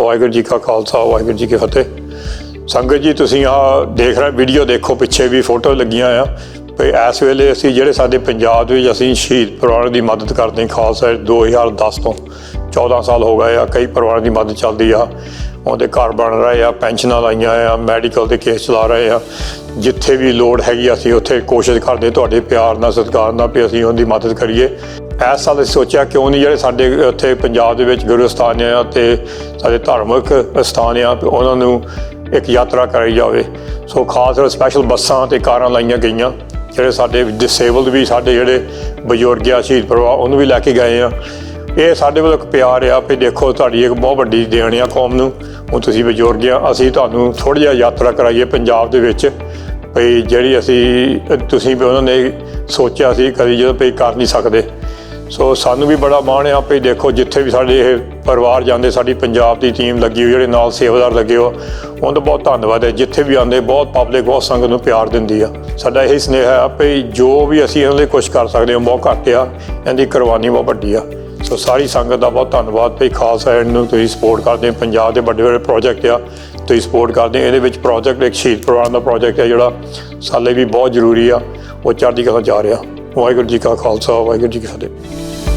ਵਾਹਿਗੁਰੂ ਜੀ ਕਾ ਖਾਲਸਾ, ਵਾਹਿਗੁਰੂ ਜੀ ਕੀ ਫਤਿਹ। ਸੰਗਤ ਜੀ, ਤੁਸੀਂ ਆ ਦੇਖ ਰਹੇ ਵੀਡੀਓ ਦੇਖੋ, ਪਿੱਛੇ ਵੀ ਫੋਟੋ ਲੱਗੀਆਂ ਆ। ਵੀ ਇਸ ਵੇਲੇ ਅਸੀਂ ਜਿਹੜੇ ਸਾਡੇ ਪੰਜਾਬ ਵਿੱਚ ਅਸੀਂ ਸ਼ਹੀਦ ਪਰਿਵਾਰ ਦੀ ਮਦਦ ਕਰਦੇ ਹਾਂ, ਖਾਲਸਾ ਏਡ 2010 ਤੋਂ। 14 ਸਾਲ ਹੋ ਗਏ ਆ, ਕਈ ਪਰਿਵਾਰਾਂ ਦੀ ਮਦਦ ਚੱਲਦੀ ਆ। ਉਹਦੇ ਘਰ ਬਣ ਰਹੇ ਆ, ਪੈਨਸ਼ਨਾਂ ਲਾਈਆਂ ਆ, ਮੈਡੀਕਲ ਦੇ ਕੇਸ ਚਲਾ ਰਹੇ ਆ। ਜਿੱਥੇ ਵੀ ਲੋੜ ਹੈਗੀ ਅਸੀਂ ਉੱਥੇ ਕੋਸ਼ਿਸ਼ ਕਰਦੇ ਤੁਹਾਡੇ ਪਿਆਰ ਨਾਲ, ਸਤਿਕਾਰ ਨਾਲ ਵੀ ਅਸੀਂ ਉਹਦੀ ਮਦਦ ਕਰੀਏ। ਇਸ ਸਾਲ ਅਸੀਂ ਸੋਚਿਆ ਕਿਉਂ ਨਹੀਂ, ਜਿਹੜੇ ਸਾਡੇ ਉੱਥੇ ਪੰਜਾਬ ਦੇ ਵਿੱਚ ਗੁਰੂ ਸਥਾਨ ਆ ਤੇ ਸਾਡੇ ਧਾਰਮਿਕ ਸਥਾਨ ਆ ਵੀ ਉਹਨਾਂ ਨੂੰ ਇੱਕ ਯਾਤਰਾ ਕਰਾਈ ਜਾਵੇ। ਸੋ ਖਾਸ ਸਪੈਸ਼ਲ ਬੱਸਾਂ ਤੇ ਕਾਰਾਂ ਲਾਈਆਂ ਗਈਆਂ, ਜਿਹੜੇ ਸਾਡੇ ਡਿਸੇਬਲਡ ਵੀ, ਸਾਡੇ ਜਿਹੜੇ ਬਜ਼ੁਰਗ ਆ, ਸ਼ਹੀਦ ਪਰਿਵਾਰ, ਉਹਨੂੰ ਵੀ ਲੈ ਕੇ ਗਏ ਆ। ਇਹ ਸਾਡੇ ਵੱਲੋਂ ਇੱਕ ਪਿਆਰ ਆ ਵੀ ਦੇਖੋ ਤੁਹਾਡੀ ਇੱਕ ਬਹੁਤ ਵੱਡੀ ਦੇਣ ਆ ਕੌਮ ਨੂੰ। ਹੁਣ ਤੁਸੀਂ ਬਜ਼ੁਰਗ ਆ, ਅਸੀਂ ਤੁਹਾਨੂੰ ਥੋੜੀ ਜਿਹਾ ਯਾਤਰਾ ਕਰਾਈਏ ਪੰਜਾਬ ਦੇ ਵਿੱਚ। ਭਈ ਜਿਹੜੀ ਅਸੀਂ, ਤੁਸੀਂ ਵੀ ਉਹਨਾਂ ਨੇ ਸੋਚਿਆ ਸੀ ਕਦੀ ਜਦੋਂ ਭਈ ਕਰ ਨਹੀਂ ਸਕਦੇ। ਸੋ ਸਾਨੂੰ ਵੀ ਬੜਾ ਮਾਣ ਆ ਭਈ ਦੇਖੋ ਜਿੱਥੇ ਵੀ ਸਾਡੇ ਇਹ ਪਰਿਵਾਰ ਜਾਂਦੇ, ਸਾਡੀ ਪੰਜਾਬ ਦੀ ਟੀਮ ਲੱਗੀ ਹੋਈ ਜਿਹੜੇ ਨਾਲ ਸੇਵਾਦਾਰ ਲੱਗੇ ਹੋ, ਉਹਨਾਂ ਦਾ ਬਹੁਤ ਧੰਨਵਾਦ ਹੈ। ਜਿੱਥੇ ਵੀ ਆਉਂਦੇ, ਬਹੁਤ ਪਬਲਿਕ ਬਹੁਤ ਸੰਗਤ ਨੂੰ ਪਿਆਰ ਦਿੰਦੀ ਆ। ਸਾਡਾ ਇਹ ਸੁਨੇਹਾ ਆ ਭਈ ਜੋ ਵੀ ਅਸੀਂ ਇਹਨਾਂ ਲਈ ਕੁਝ ਕਰ ਸਕਦੇ ਹਾਂ ਬਹੁਤ ਘੱਟ ਆ। ਇਹਦੀ ਕੁਰਬਾਨੀ ਬਹੁਤ ਵੱਡੀ ਆ। ਸੋ ਸਾਰੀ ਸੰਗਤ ਦਾ ਬਹੁਤ ਧੰਨਵਾਦ। ਭਈ ਖਾਲਸਾ ਏਡ ਨੂੰ ਤੁਸੀਂ ਸਪੋਰਟ ਕਰਦੇ ਪੰਜਾਬ ਦੇ ਵੱਡੇ ਵੱਡੇ ਪ੍ਰੋਜੈਕਟ ਆ। ਤੁਸੀਂ ਸਪੋਰਟ ਕਰਦੇ ਇਹਦੇ ਵਿੱਚ ਪ੍ਰੋਜੈਕਟ ਇੱਕ ਸ਼ਹੀਦ ਪਰਿਵਾਰ ਦਾ ਪ੍ਰੋਜੈਕਟ ਹੈ ਜਿਹੜਾ ਸਾਡੇ ਵੀ ਬਹੁਤ ਜ਼ਰੂਰੀ ਆ। ਉਹ ਚੜ੍ਹਦੀ ਕਲਾ ਜਾ ਰਿਹਾ। ਵਾਹਿਗੁਰੂ ਜੀ ਕਾ ਖਾਲਸਾ, ਵਾਹਿਗੁਰੂ ਜੀ ਕੀ ਫਤਿਹ।